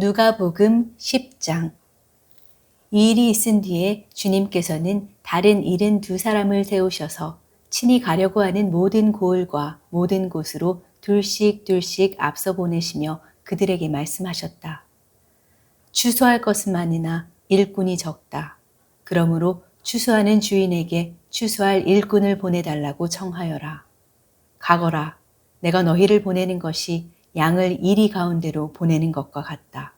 누가복음 10장 이 일이 있은 뒤에 주님께서는 다른 일흔 두 사람을 세우셔서 친히 가려고 하는 모든 고을과 모든 곳으로 둘씩 둘씩 앞서 보내시며 그들에게 말씀하셨다. 추수할 것은 많으나 일꾼이 적다. 그러므로 추수하는 주인에게 추수할 일꾼을 보내달라고 청하여라. 가거라. 내가 너희를 보내는 것이 양을 이리 가운데로 보내는 것과 같다.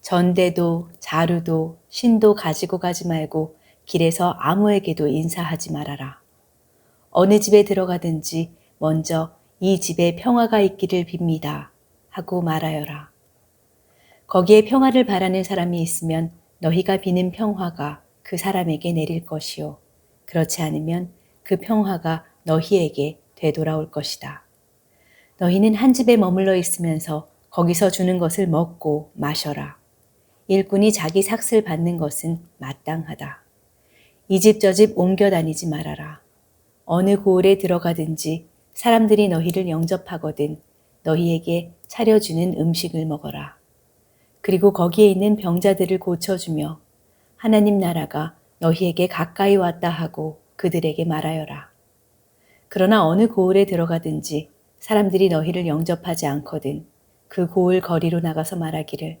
전대도 자루도 신도 가지고 가지 말고 길에서 아무에게도 인사하지 말아라. 어느 집에 들어가든지 먼저 이 집에 평화가 있기를 빕니다. 하고 말하여라. 거기에 평화를 바라는 사람이 있으면 너희가 비는 평화가 그 사람에게 내릴 것이요. 그렇지 않으면 그 평화가 너희에게 되돌아올 것이다. 너희는 한 집에 머물러 있으면서 거기서 주는 것을 먹고 마셔라. 일꾼이 자기 삭슬 받는 것은 마땅하다. 이 집저집 옮겨 다니지 말아라. 어느 고을에 들어가든지 사람들이 너희를 영접하거든 너희에게 차려주는 음식을 먹어라. 그리고 거기에 있는 병자들을 고쳐주며 하나님 나라가 너희에게 가까이 왔다 하고 그들에게 말하여라. 그러나 어느 고을에 들어가든지 사람들이 너희를 영접하지 않거든 그 고을 거리로 나가서 말하기를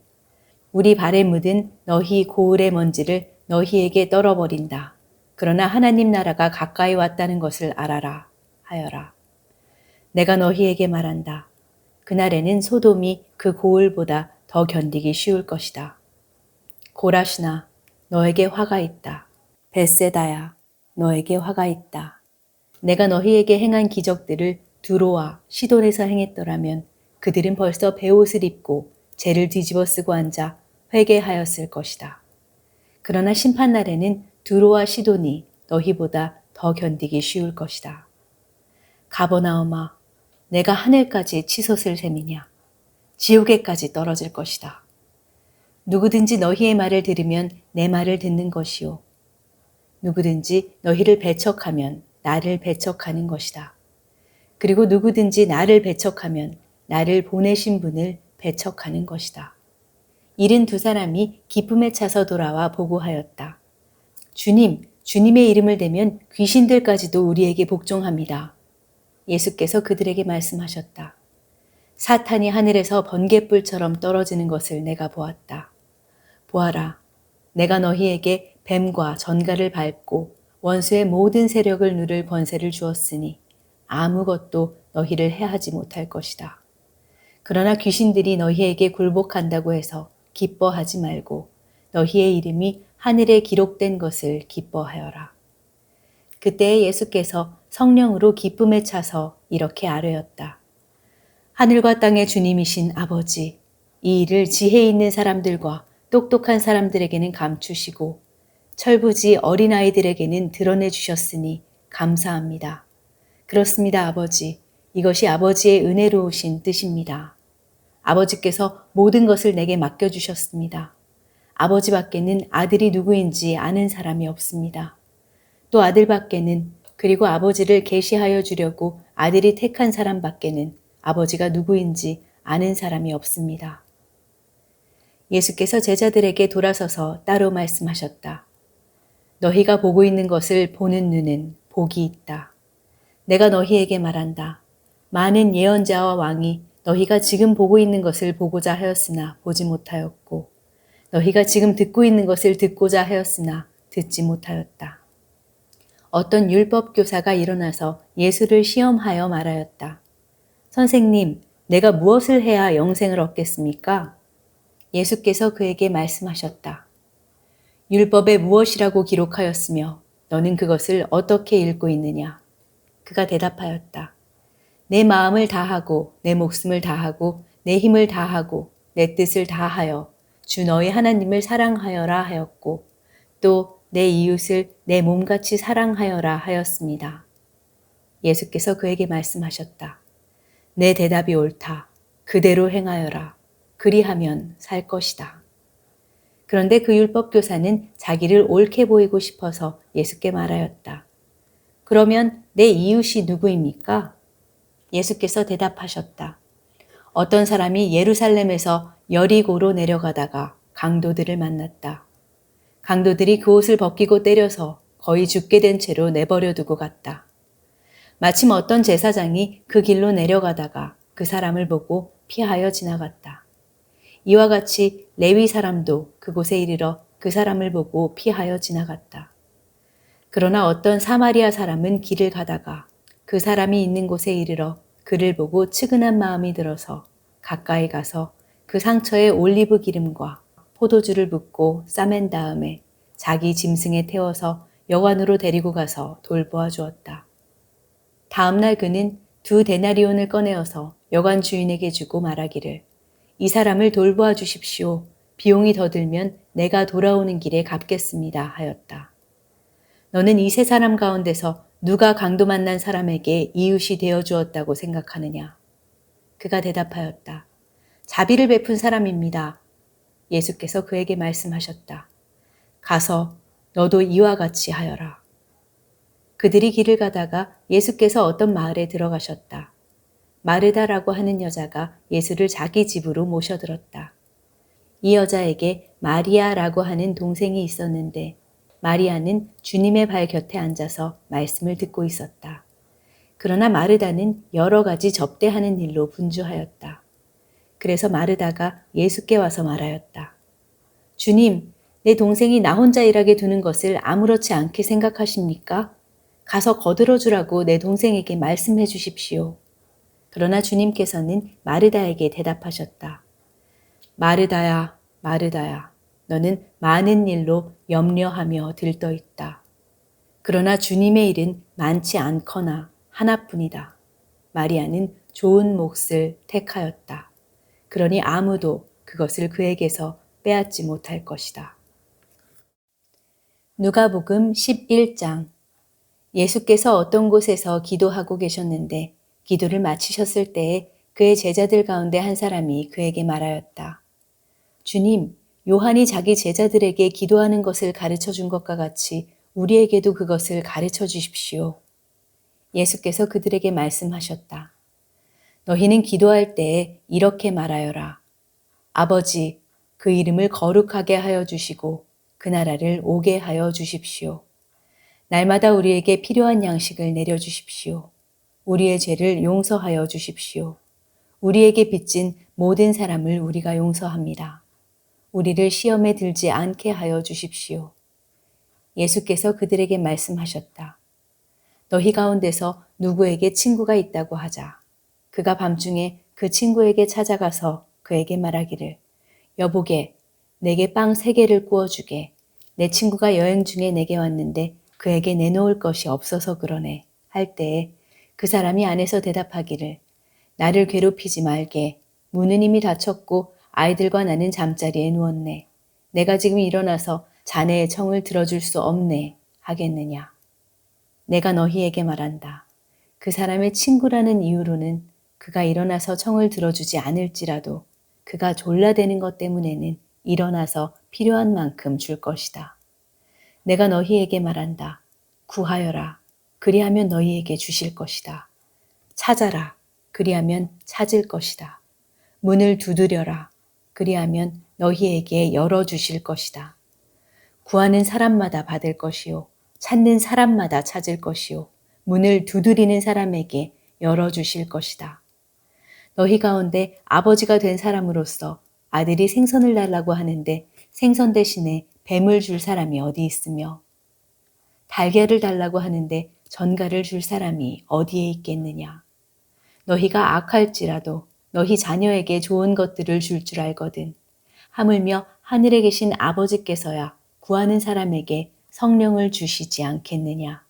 우리 발에 묻은 너희 고을의 먼지를 너희에게 떨어버린다. 그러나 하나님 나라가 가까이 왔다는 것을 알아라 하여라. 내가 너희에게 말한다. 그날에는 소돔이 그 고을보다 더 견디기 쉬울 것이다. 고라시나 너에게 화가 있다. 베세다야 너에게 화가 있다. 내가 너희에게 행한 기적들을 두로와 시돈에서 행했더라면 그들은 벌써 베옷을 입고 죄를 뒤집어 쓰고 앉아 회개하였을 것이다. 그러나 심판날에는 두로와 시돈이 너희보다 더 견디기 쉬울 것이다. 가버나움아, 내가 하늘까지 치솟을 셈이냐? 지옥에까지 떨어질 것이다. 누구든지 너희의 말을 들으면 내 말을 듣는 것이요. 누구든지 너희를 배척하면 나를 배척하는 것이다. 그리고 누구든지 나를 배척하면 나를 보내신 분을 배척하는 것이다. 일은 두 사람이 기쁨에 차서 돌아와 보고하였다. 주님, 주님의 이름을 대면 귀신들까지도 우리에게 복종합니다. 예수께서 그들에게 말씀하셨다. 사탄이 하늘에서 번개불처럼 떨어지는 것을 내가 보았다. 보아라, 내가 너희에게 뱀과 전갈을 밟고 원수의 모든 세력을 누를 권세를 주었으니 아무것도 너희를 해하지 못할 것이다. 그러나 귀신들이 너희에게 굴복한다고 해서 기뻐하지 말고 너희의 이름이 하늘에 기록된 것을 기뻐하여라. 그때 예수께서 성령으로 기쁨에 차서 이렇게 아뢰었다. 하늘과 땅의 주님이신 아버지, 이 일을 지혜 있는 사람들과 똑똑한 사람들에게는 감추시고 철부지 어린아이들에게는 드러내 주셨으니 감사합니다. 그렇습니다, 아버지. 이것이 아버지의 은혜로우신 뜻입니다. 아버지께서 모든 것을 내게 맡겨주셨습니다. 아버지 밖에는 아들이 누구인지 아는 사람이 없습니다. 또 아들 밖에는 그리고 아버지를 계시하여 주려고 아들이 택한 사람 밖에는 아버지가 누구인지 아는 사람이 없습니다. 예수께서 제자들에게 돌아서서 따로 말씀하셨다. 너희가 보고 있는 것을 보는 눈은 복이 있다. 내가 너희에게 말한다. 많은 예언자와 왕이 너희가 지금 보고 있는 것을 보고자 하였으나 보지 못하였고, 너희가 지금 듣고 있는 것을 듣고자 하였으나 듣지 못하였다. 어떤 율법 교사가 일어나서 예수를 시험하여 말하였다. 선생님, 내가 무엇을 해야 영생을 얻겠습니까? 예수께서 그에게 말씀하셨다. 율법에 무엇이라고 기록하였으며 너는 그것을 어떻게 읽고 있느냐? 그가 대답하였다. 내 마음을 다하고 내 목숨을 다하고 내 힘을 다하고 내 뜻을 다하여 주 너희 하나님을 사랑하여라 하였고 또 내 이웃을 내 몸같이 사랑하여라 하였습니다. 예수께서 그에게 말씀하셨다. 내 대답이 옳다. 그대로 행하여라. 그리하면 살 것이다. 그런데 그 율법 교사는 자기를 옳게 보이고 싶어서 예수께 말하였다. 그러면 내 이웃이 누구입니까? 예수께서 대답하셨다. 어떤 사람이 예루살렘에서 여리고로 내려가다가 강도들을 만났다. 강도들이 그 옷을 벗기고 때려서 거의 죽게 된 채로 내버려 두고 갔다. 마침 어떤 제사장이 그 길로 내려가다가 그 사람을 보고 피하여 지나갔다. 이와 같이 레위 사람도 그곳에 이르러 그 사람을 보고 피하여 지나갔다. 그러나 어떤 사마리아 사람은 길을 가다가 그 사람이 있는 곳에 이르러 그를 보고 측은한 마음이 들어서 가까이 가서 그 상처에 올리브 기름과 포도주를 붓고 싸맨 다음에 자기 짐승에 태워서 여관으로 데리고 가서 돌보아 주었다. 다음날 그는 두 데나리온을 꺼내어서 여관 주인에게 주고 말하기를 이 사람을 돌보아 주십시오. 비용이 더 들면 내가 돌아오는 길에 갚겠습니다 하였다. 너는 이 세 사람 가운데서 누가 강도 만난 사람에게 이웃이 되어 주었다고 생각하느냐? 그가 대답하였다. 자비를 베푼 사람입니다. 예수께서 그에게 말씀하셨다. 가서 너도 이와 같이 하여라. 그들이 길을 가다가 예수께서 어떤 마을에 들어가셨다. 마르다라고 하는 여자가 예수를 자기 집으로 모셔들었다. 이 여자에게 마리아라고 하는 동생이 있었는데 마리아는 주님의 발 곁에 앉아서 말씀을 듣고 있었다. 그러나 마르다는 여러 가지 접대하는 일로 분주하였다. 그래서 마르다가 예수께 와서 말하였다. 주님, 내 동생이 나 혼자 일하게 두는 것을 아무렇지 않게 생각하십니까? 가서 거들어 주라고 내 동생에게 말씀해 주십시오. 그러나 주님께서는 마르다에게 대답하셨다. 마르다야, 마르다야, 너는 많은 일로 염려하며 들떠 있다. 그러나 주님의 일은 많지 않거나 하나뿐이다. 마리아는 좋은 몫을 택하였다. 그러니 아무도 그것을 그에게서 빼앗지 못할 것이다. 누가복음 11장 예수께서 어떤 곳에서 기도하고 계셨는데 기도를 마치셨을 때에 그의 제자들 가운데 한 사람이 그에게 말하였다. 주님, 요한이 자기 제자들에게 기도하는 것을 가르쳐 준 것과 같이 우리에게도 그것을 가르쳐 주십시오. 예수께서 그들에게 말씀하셨다. 너희는 기도할 때에 이렇게 말하여라. 아버지, 그 이름을 거룩하게 하여 주시고 그 나라를 오게 하여 주십시오. 날마다 우리에게 필요한 양식을 내려 주십시오. 우리의 죄를 용서하여 주십시오. 우리에게 빚진 모든 사람을 우리가 용서합니다. 우리를 시험에 들지 않게 하여 주십시오. 예수께서 그들에게 말씀하셨다. 너희 가운데서 누구에게 친구가 있다고 하자. 그가 밤중에 그 친구에게 찾아가서 그에게 말하기를 여보게 내게 빵 세 개를 구워 주게 내 친구가 여행 중에 내게 왔는데 그에게 내놓을 것이 없어서 그러네 할 때에 그 사람이 안에서 대답하기를 나를 괴롭히지 말게 문은 이미 닫혔고 아이들과 나는 잠자리에 누웠네 내가 지금 일어나서 자네의 청을 들어줄 수 없네 하겠느냐 내가 너희에게 말한다 그 사람의 친구라는 이유로는 그가 일어나서 청을 들어주지 않을지라도 그가 졸라대는 것 때문에는 일어나서 필요한 만큼 줄 것이다. 내가 너희에게 말한다. 구하여라. 그리하면 너희에게 주실 것이다. 찾아라. 그리하면 찾을 것이다. 문을 두드려라. 그리하면 너희에게 열어 주실 것이다. 구하는 사람마다 받을 것이요. 찾는 사람마다 찾을 것이요. 문을 두드리는 사람에게 열어 주실 것이다. 너희 가운데 아버지가 된 사람으로서 아들이 생선을 달라고 하는데 생선 대신에 뱀을 줄 사람이 어디 있으며 달걀을 달라고 하는데 전갈을 줄 사람이 어디에 있겠느냐. 너희가 악할지라도 너희 자녀에게 좋은 것들을 줄줄 알거든. 하물며 하늘에 계신 아버지께서야 구하는 사람에게 성령을 주시지 않겠느냐.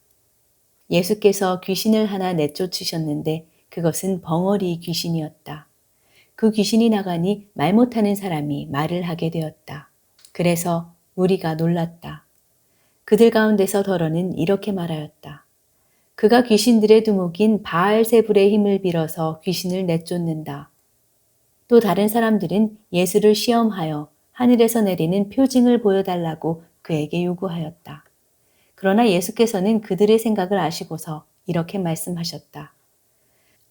예수께서 귀신을 하나 내쫓으셨는데 그것은 벙어리 귀신이었다. 그 귀신이 나가니 말 못하는 사람이 말을 하게 되었다. 그래서 우리가 놀랐다. 그들 가운데서 더러는 이렇게 말하였다. 그가 귀신들의 두목인 바알세불의 힘을 빌어서 귀신을 내쫓는다. 또 다른 사람들은 예수를 시험하여 하늘에서 내리는 표징을 보여달라고 그에게 요구하였다. 그러나 예수께서는 그들의 생각을 아시고서 이렇게 말씀하셨다.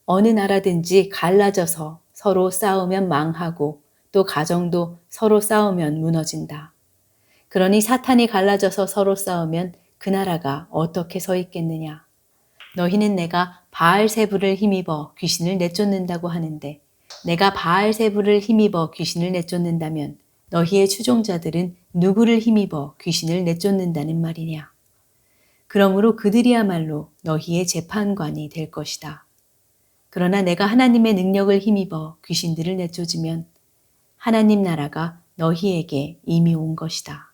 어느 나라든지 갈라져서 서로 싸우면 망하고 또 가정도 서로 싸우면 무너진다. 그러니 사탄이 갈라져서 서로 싸우면 그 나라가 어떻게 서 있겠느냐. 너희는 내가 바알세부를 힘입어 귀신을 내쫓는다고 하는데 내가 바알세부를 힘입어 귀신을 내쫓는다면 너희의 추종자들은 누구를 힘입어 귀신을 내쫓는다는 말이냐. 그러므로 그들이야말로 너희의 재판관이 될 것이다. 그러나 내가 하나님의 능력을 힘입어 귀신들을 내쫓으면 하나님 나라가 너희에게 이미 온 것이다.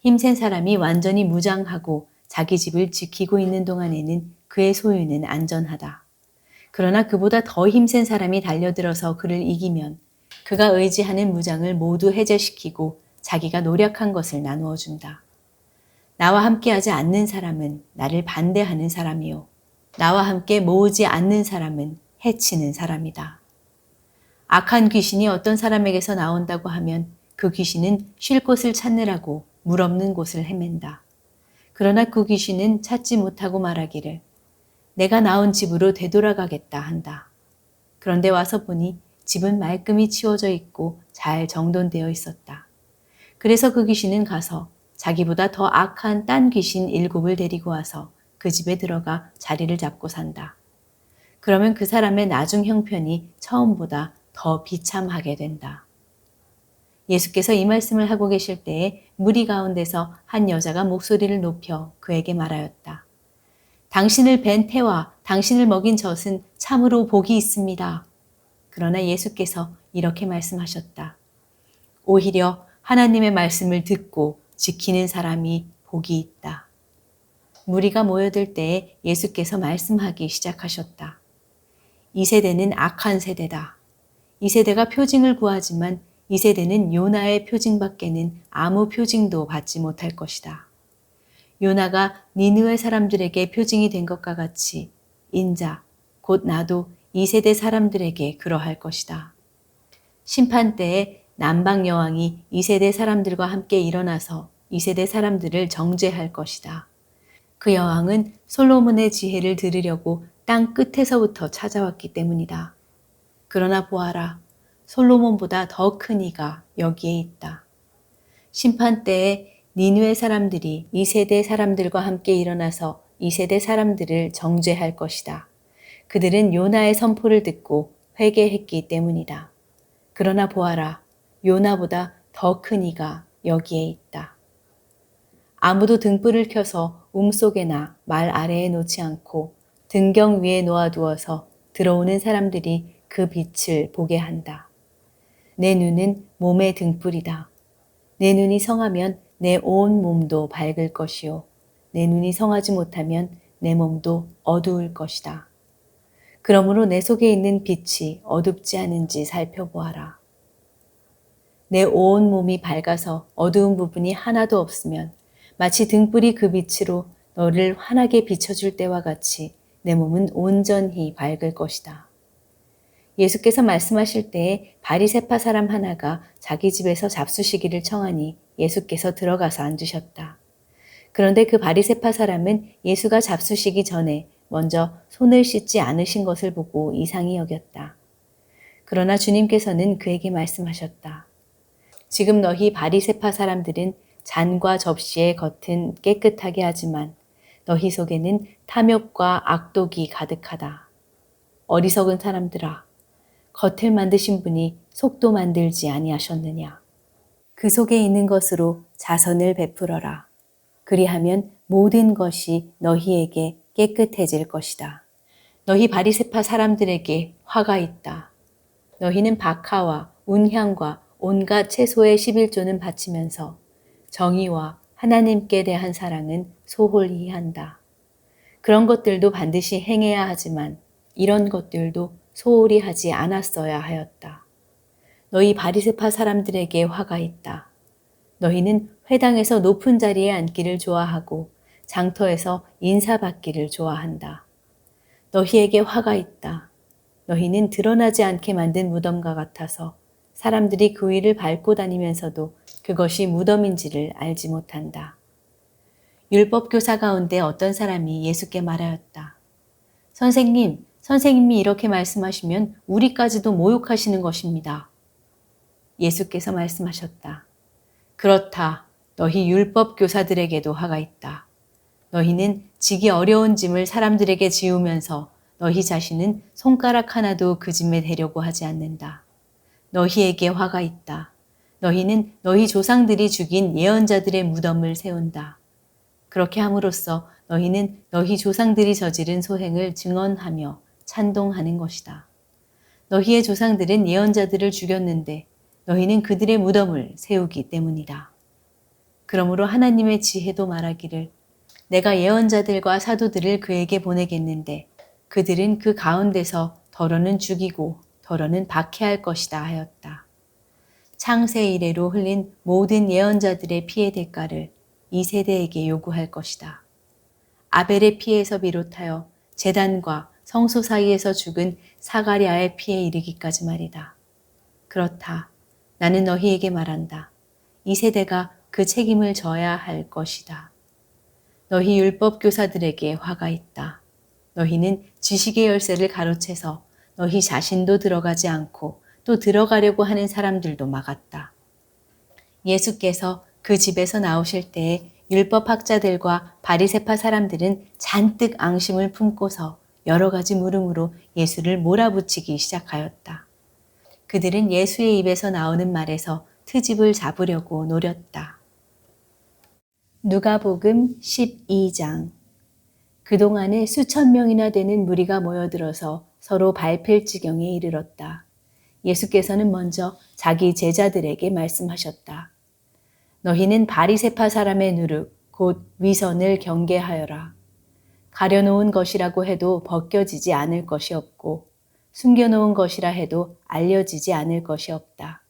힘센 사람이 완전히 무장하고 자기 집을 지키고 있는 동안에는 그의 소유는 안전하다. 그러나 그보다 더 힘센 사람이 달려들어서 그를 이기면 그가 의지하는 무장을 모두 해제시키고 자기가 노력한 것을 나누어 준다. 나와 함께하지 않는 사람은 나를 반대하는 사람이요. 나와 함께 모으지 않는 사람은 해치는 사람이다. 악한 귀신이 어떤 사람에게서 나온다고 하면 그 귀신은 쉴 곳을 찾느라고 물 없는 곳을 헤맨다. 그러나 그 귀신은 찾지 못하고 말하기를 내가 나온 집으로 되돌아가겠다 한다. 그런데 와서 보니 집은 말끔히 치워져 있고 잘 정돈되어 있었다. 그래서 그 귀신은 가서 자기보다 더 악한 딴 귀신 일곱을 데리고 와서 그 집에 들어가 자리를 잡고 산다. 그러면 그 사람의 나중 형편이 처음보다 더 비참하게 된다. 예수께서 이 말씀을 하고 계실 때에 무리 가운데서 한 여자가 목소리를 높여 그에게 말하였다. 당신을 벤 태와 당신을 먹인 젖은 참으로 복이 있습니다. 그러나 예수께서 이렇게 말씀하셨다. 오히려 하나님의 말씀을 듣고 지키는 사람이 복이 있다. 무리가 모여들 때에 예수께서 말씀하기 시작하셨다. 이 세대는 악한 세대다. 이 세대가 표징을 구하지만 이 세대는 요나의 표징밖에는 아무 표징도 받지 못할 것이다. 요나가 니느웨 사람들에게 표징이 된 것과 같이 인자, 곧 나도 이 세대 사람들에게 그러할 것이다. 심판 때에 남방 여왕이 이 세대 사람들과 함께 일어나서 이 세대 사람들을 정죄할 것이다. 그 여왕은 솔로몬의 지혜를 들으려고 땅 끝에서부터 찾아왔기 때문이다. 그러나 보아라, 솔로몬보다 더 큰 이가 여기에 있다. 심판 때에 니누의 사람들이 이 세대 사람들과 함께 일어나서 이 세대 사람들을 정죄할 것이다. 그들은 요나의 선포를 듣고 회개했기 때문이다. 그러나 보아라, 요나보다 더 큰 이가 여기에 있다. 아무도 등불을 켜서 움속에나 말 아래에 놓지 않고 등경 위에 놓아두어서 들어오는 사람들이 그 빛을 보게 한다. 내 눈은 몸의 등불이다. 내 눈이 성하면 내 온 몸도 밝을 것이요. 내 눈이 성하지 못하면 내 몸도 어두울 것이다. 그러므로 내 속에 있는 빛이 어둡지 않은지 살펴보아라. 내 온 몸이 밝아서 어두운 부분이 하나도 없으면 마치 등불이 그 빛으로 너를 환하게 비춰줄 때와 같이 내 몸은 온전히 밝을 것이다. 예수께서 말씀하실 때에 바리세파 사람 하나가 자기 집에서 잡수시기를 청하니 예수께서 들어가서 앉으셨다. 그런데 그 바리세파 사람은 예수가 잡수시기 전에 먼저 손을 씻지 않으신 것을 보고 이상히 여겼다. 그러나 주님께서는 그에게 말씀하셨다. 지금 너희 바리세파 사람들은 잔과 접시의 겉은 깨끗하게 하지만 너희 속에는 탐욕과 악독이 가득하다. 어리석은 사람들아, 겉을 만드신 분이 속도 만들지 아니하셨느냐. 그 속에 있는 것으로 자선을 베풀어라. 그리하면 모든 것이 너희에게 깨끗해질 것이다. 너희 바리세파 사람들에게 화가 있다. 너희는 박하와 운향과 온갖 채소의 11조는 바치면서 정의와 하나님께 대한 사랑은 소홀히 한다. 그런 것들도 반드시 행해야 하지만 이런 것들도 소홀히 하지 않았어야 하였다. 너희 바리세파 사람들에게 화가 있다. 너희는 회당에서 높은 자리에 앉기를 좋아하고 장터에서 인사받기를 좋아한다. 너희에게 화가 있다. 너희는 드러나지 않게 만든 무덤과 같아서 사람들이 그 위를 밟고 다니면서도 그것이 무덤인지를 알지 못한다. 율법 교사 가운데 어떤 사람이 예수께 말하였다. 선생님, 선생님이 이렇게 말씀하시면 우리까지도 모욕하시는 것입니다. 예수께서 말씀하셨다. 그렇다. 너희 율법 교사들에게도 화가 있다. 너희는 지기 어려운 짐을 사람들에게 지우면서 너희 자신은 손가락 하나도 그 짐에 대려고 하지 않는다. 너희에게 화가 있다. 너희는 너희 조상들이 죽인 예언자들의 무덤을 세운다. 그렇게 함으로써 너희는 너희 조상들이 저지른 소행을 증언하며 찬동하는 것이다. 너희의 조상들은 예언자들을 죽였는데 너희는 그들의 무덤을 세우기 때문이다. 그러므로 하나님의 지혜도 말하기를 내가 예언자들과 사도들을 그에게 보내겠는데 그들은 그 가운데서 더러는 죽이고 더러는 박해할 것이다 하였다. 창세 이래로 흘린 모든 예언자들의 피해 대가를 이 세대에게 요구할 것이다. 아벨의 피에서 비롯하여 재단과 성소 사이에서 죽은 사가랴의 피에 이르기까지 말이다. 그렇다. 나는 너희에게 말한다. 이 세대가 그 책임을 져야 할 것이다. 너희 율법 교사들에게 화가 있다. 너희는 지식의 열쇠를 가로채서 너희 자신도 들어가지 않고 또 들어가려고 하는 사람들도 막았다. 예수께서 그 집에서 나오실 때에 율법 학자들과 바리세파 사람들은 잔뜩 앙심을 품고서 여러 가지 물음으로 예수를 몰아붙이기 시작하였다. 그들은 예수의 입에서 나오는 말에서 트집을 잡으려고 노렸다. 누가복음 12장 그동안에 수천 명이나 되는 무리가 모여들어서 서로 밟힐 지경에 이르렀다. 예수께서는 먼저 자기 제자들에게 말씀하셨다. 너희는 바리세파 사람의 누룩 곧 위선을 경계하여라. 가려놓은 것이라고 해도 벗겨지지 않을 것이 없고 숨겨놓은 것이라 해도 알려지지 않을 것이 없다.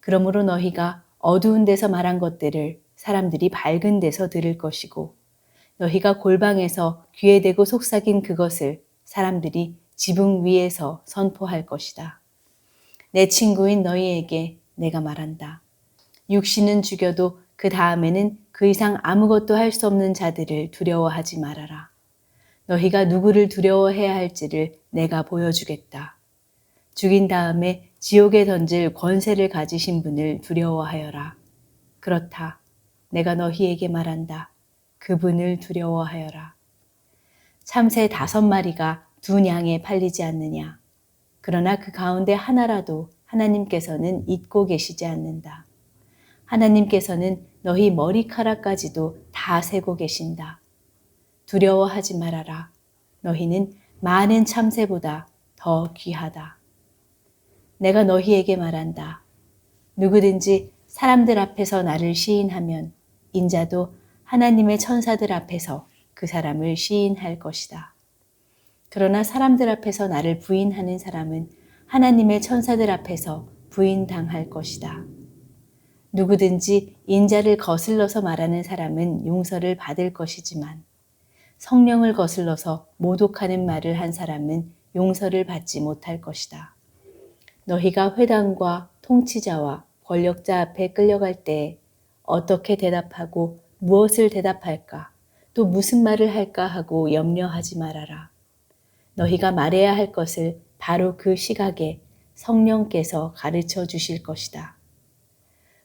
그러므로 너희가 어두운 데서 말한 것들을 사람들이 밝은 데서 들을 것이고 너희가 골방에서 귀에 대고 속삭인 그것을 사람들이 지붕 위에서 선포할 것이다. 내 친구인 너희에게 내가 말한다. 육신은 죽여도 그 다음에는 그 이상 아무것도 할 수 없는 자들을 두려워하지 말아라. 너희가 누구를 두려워해야 할지를 내가 보여주겠다. 죽인 다음에 지옥에 던질 권세를 가지신 분을 두려워하여라. 그렇다. 내가 너희에게 말한다. 그분을 두려워하여라. 참새 다섯 마리가 두 양에 팔리지 않느냐. 그러나 그 가운데 하나라도 하나님께서는 잊고 계시지 않는다. 하나님께서는 너희 머리카락까지도 다 세고 계신다. 두려워하지 말아라. 너희는 많은 참새보다 더 귀하다. 내가 너희에게 말한다. 누구든지 사람들 앞에서 나를 시인하면 인자도 하나님의 천사들 앞에서 그 사람을 시인할 것이다. 그러나 사람들 앞에서 나를 부인하는 사람은 하나님의 천사들 앞에서 부인당할 것이다. 누구든지 인자를 거슬러서 말하는 사람은 용서를 받을 것이지만 성령을 거슬러서 모독하는 말을 한 사람은 용서를 받지 못할 것이다. 너희가 회당과 통치자와 권력자 앞에 끌려갈 때 어떻게 대답하고 무엇을 대답할까 또 무슨 말을 할까 하고 염려하지 말아라. 너희가 말해야 할 것을 바로 그 시각에 성령께서 가르쳐 주실 것이다.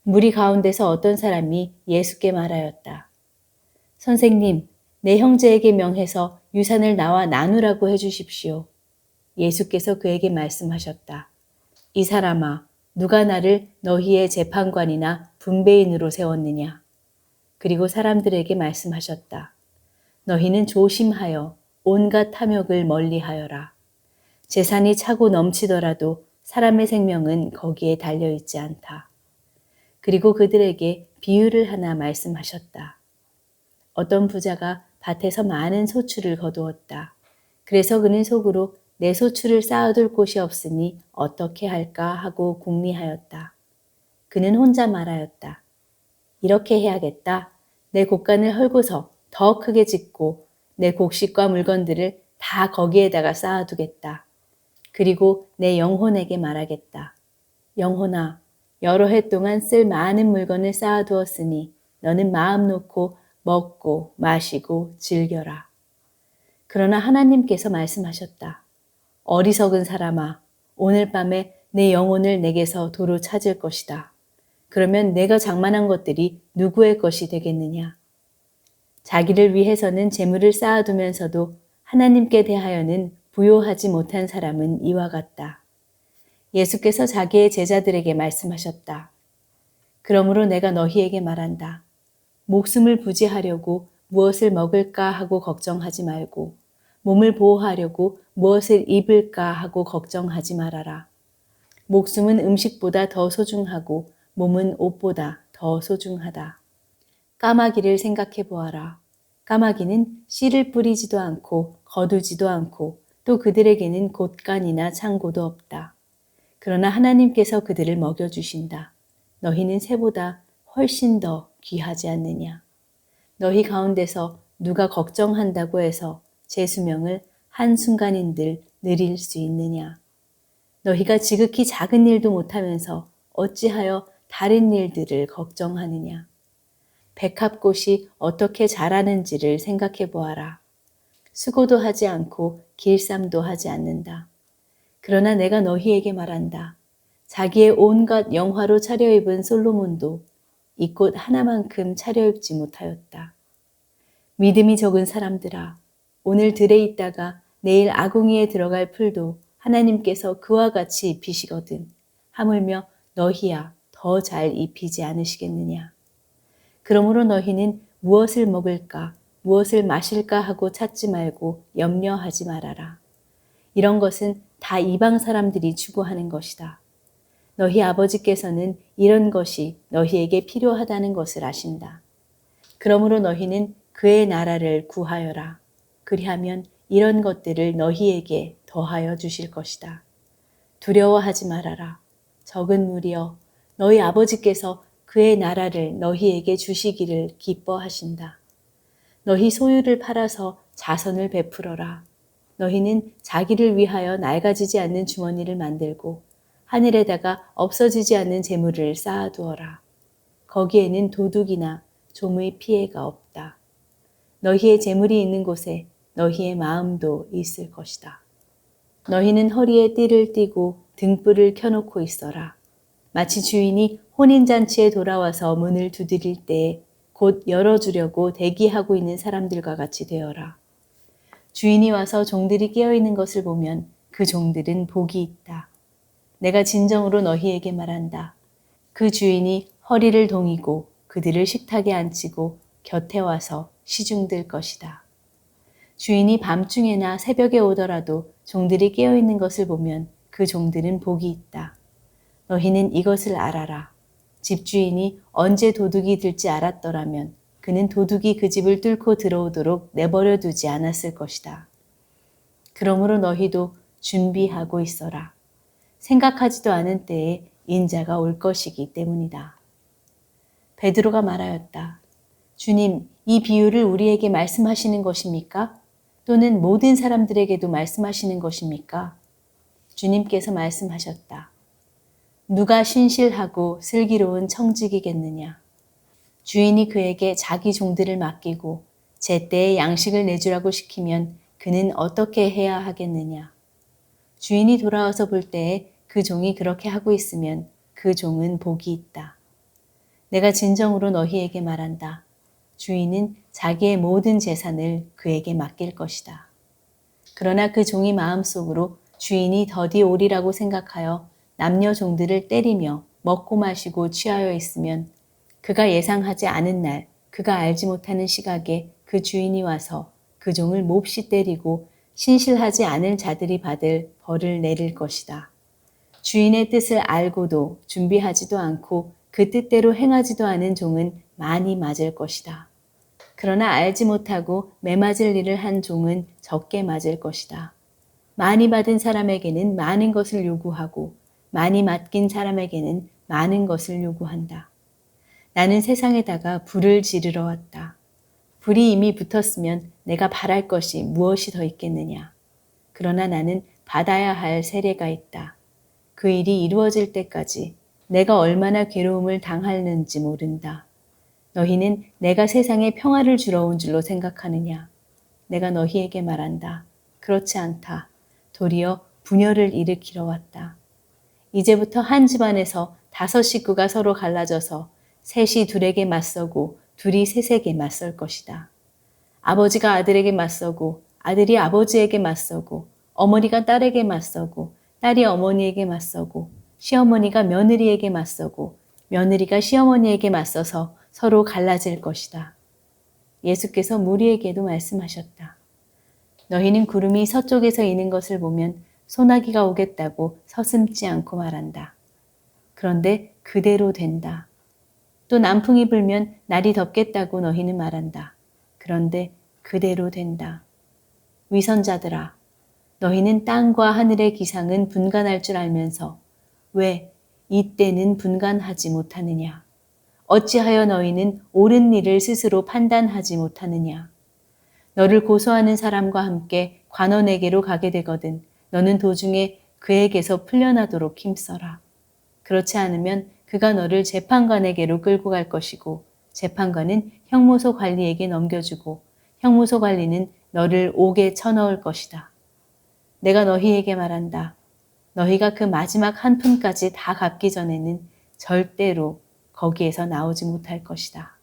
무리 가운데서 어떤 사람이 예수께 말하였다. 선생님, 내 형제에게 명해서 유산을 나와 나누라고 해주십시오. 예수께서 그에게 말씀하셨다. 이 사람아, 누가 나를 너희의 재판관이나 분배인으로 세웠느냐? 그리고 사람들에게 말씀하셨다. 너희는 조심하여 온갖 탐욕을 멀리하여라. 재산이 차고 넘치더라도 사람의 생명은 거기에 달려 있지 않다. 그리고 그들에게 비유를 하나 말씀하셨다. 어떤 부자가 밭에서 많은 소출을 거두었다. 그래서 그는 속으로 내 소출을 쌓아둘 곳이 없으니 어떻게 할까 하고 궁리하였다. 그는 혼자 말하였다. 이렇게 해야겠다. 내 곡간을 헐고서 더 크게 짓고 내 곡식과 물건들을 다 거기에다가 쌓아두겠다. 그리고 내 영혼에게 말하겠다. 영혼아, 여러 해 동안 쓸 많은 물건을 쌓아두었으니 너는 마음 놓고 먹고 마시고 즐겨라. 그러나 하나님께서 말씀하셨다. 어리석은 사람아, 오늘 밤에 내 영혼을 내게서 도로 찾을 것이다. 그러면 내가 장만한 것들이 누구의 것이 되겠느냐? 자기를 위해서는 재물을 쌓아두면서도 하나님께 대하여는 부요하지 못한 사람은 이와 같다. 예수께서 자기의 제자들에게 말씀하셨다. 그러므로 내가 너희에게 말한다. 목숨을 부지하려고 무엇을 먹을까 하고 걱정하지 말고 몸을 보호하려고 무엇을 입을까 하고 걱정하지 말아라. 목숨은 음식보다 더 소중하고 몸은 옷보다 더 소중하다. 까마귀를 생각해 보아라. 까마귀는 씨를 뿌리지도 않고 거두지도 않고 또 그들에게는 곳간이나 창고도 없다. 그러나 하나님께서 그들을 먹여주신다. 너희는 새보다 훨씬 더 귀하지 않느냐. 너희 가운데서 누가 걱정한다고 해서 제 수명을 한순간인들 느릴 수 있느냐. 너희가 지극히 작은 일도 못하면서 어찌하여 다른 일들을 걱정하느냐. 백합꽃이 어떻게 자라는지를 생각해 보아라. 수고도 하지 않고 길쌈도 하지 않는다. 그러나 내가 너희에게 말한다. 자기의 온갖 영화로 차려입은 솔로몬도 이 꽃 하나만큼 차려입지 못하였다. 믿음이 적은 사람들아, 오늘 들에 있다가 내일 아궁이에 들어갈 풀도 하나님께서 그와 같이 입히시거든. 하물며 너희야 더 잘 입히지 않으시겠느냐. 그러므로 너희는 무엇을 먹을까, 무엇을 마실까 하고 찾지 말고 염려하지 말아라. 이런 것은 다 이방 사람들이 추구하는 것이다. 너희 아버지께서는 이런 것이 너희에게 필요하다는 것을 아신다. 그러므로 너희는 그의 나라를 구하여라. 그리하면 이런 것들을 너희에게 더하여 주실 것이다. 두려워하지 말아라. 적은 무리여 너희 아버지께서 그의 나라를 너희에게 주시기를 기뻐하신다. 너희 소유를 팔아서 자선을 베풀어라. 너희는 자기를 위하여 낡아지지 않는 주머니를 만들고 하늘에다가 없어지지 않는 재물을 쌓아두어라. 거기에는 도둑이나 좀의 피해가 없다. 너희의 재물이 있는 곳에 너희의 마음도 있을 것이다. 너희는 허리에 띠를 띠고 등불을 켜놓고 있어라. 마치 주인이 혼인잔치에 돌아와서 문을 두드릴 때곧 열어주려고 대기하고 있는 사람들과 같이 되어라. 주인이 와서 종들이 깨어있는 것을 보면 그 종들은 복이 있다. 내가 진정으로 너희에게 말한다. 그 주인이 허리를 동이고 그들을 식탁에 앉히고 곁에 와서 시중들 것이다. 주인이 밤중에나 새벽에 오더라도 종들이 깨어 있는 것을 보면 그 종들은 복이 있다. 너희는 이것을 알아라. 집주인이 언제 도둑이 들지 알았더라면 그는 도둑이 그 집을 뚫고 들어오도록 내버려 두지 않았을 것이다. 그러므로 너희도 준비하고 있어라. 생각하지도 않은 때에 인자가 올 것이기 때문이다. 베드로가 말하였다. 주님, 이 비유를 우리에게 말씀하시는 것입니까? 또는 모든 사람들에게도 말씀하시는 것입니까? 주님께서 말씀하셨다. 누가 신실하고 슬기로운 청직이겠느냐? 주인이 그에게 자기 종들을 맡기고 제때에 양식을 내주라고 시키면 그는 어떻게 해야 하겠느냐? 주인이 돌아와서 볼 때에 그 종이 그렇게 하고 있으면 그 종은 복이 있다. 내가 진정으로 너희에게 말한다. 주인은 자기의 모든 재산을 그에게 맡길 것이다. 그러나 그 종이 마음속으로 주인이 더디 오리라고 생각하여 남녀 종들을 때리며 먹고 마시고 취하여 있으면 그가 예상하지 않은 날 그가 알지 못하는 시각에 그 주인이 와서 그 종을 몹시 때리고 신실하지 않은 자들이 받을 벌을 내릴 것이다. 주인의 뜻을 알고도 준비하지도 않고 그 뜻대로 행하지도 않은 종은 많이 맞을 것이다. 그러나 알지 못하고 매맞을 일을 한 종은 적게 맞을 것이다. 많이 받은 사람에게는 많은 것을 요구하고 많이 맡긴 사람에게는 많은 것을 요구한다. 나는 세상에다가 불을 지르러 왔다. 불이 이미 붙었으면 내가 바랄 것이 무엇이 더 있겠느냐. 그러나 나는 받아야 할 세례가 있다. 그 일이 이루어질 때까지 내가 얼마나 괴로움을 당하는지 모른다. 너희는 내가 세상에 평화를 주러 온 줄로 생각하느냐? 내가 너희에게 말한다. 그렇지 않다. 도리어 분열을 일으키러 왔다. 이제부터 한 집안에서 다섯 식구가 서로 갈라져서 셋이 둘에게 맞서고 둘이 셋에게 맞설 것이다. 아버지가 아들에게 맞서고 아들이 아버지에게 맞서고 어머니가 딸에게 맞서고 딸이 어머니에게 맞서고 시어머니가 며느리에게 맞서고 며느리가 시어머니에게 맞서서 서로 갈라질 것이다. 예수께서 무리에게도 말씀하셨다. 너희는 구름이 서쪽에서 이는 것을 보면 소나기가 오겠다고 서슴지 않고 말한다. 그런데 그대로 된다. 또 남풍이 불면 날이 덥겠다고 너희는 말한다. 그런데 그대로 된다. 위선자들아, 너희는 땅과 하늘의 기상은 분간할 줄 알면서 왜 이때는 분간하지 못하느냐? 어찌하여 너희는 옳은 일을 스스로 판단하지 못하느냐? 너를 고소하는 사람과 함께 관원에게로 가게 되거든 너는 도중에 그에게서 풀려나도록 힘써라. 그렇지 않으면 그가 너를 재판관에게로 끌고 갈 것이고 재판관은 형무소 관리에게 넘겨주고 형무소 관리는 너를 옥에 쳐넣을 것이다. 내가 너희에게 말한다. 너희가 그 마지막 한 푼까지 다 갚기 전에는 절대로 거기에서 나오지 못할 것이다.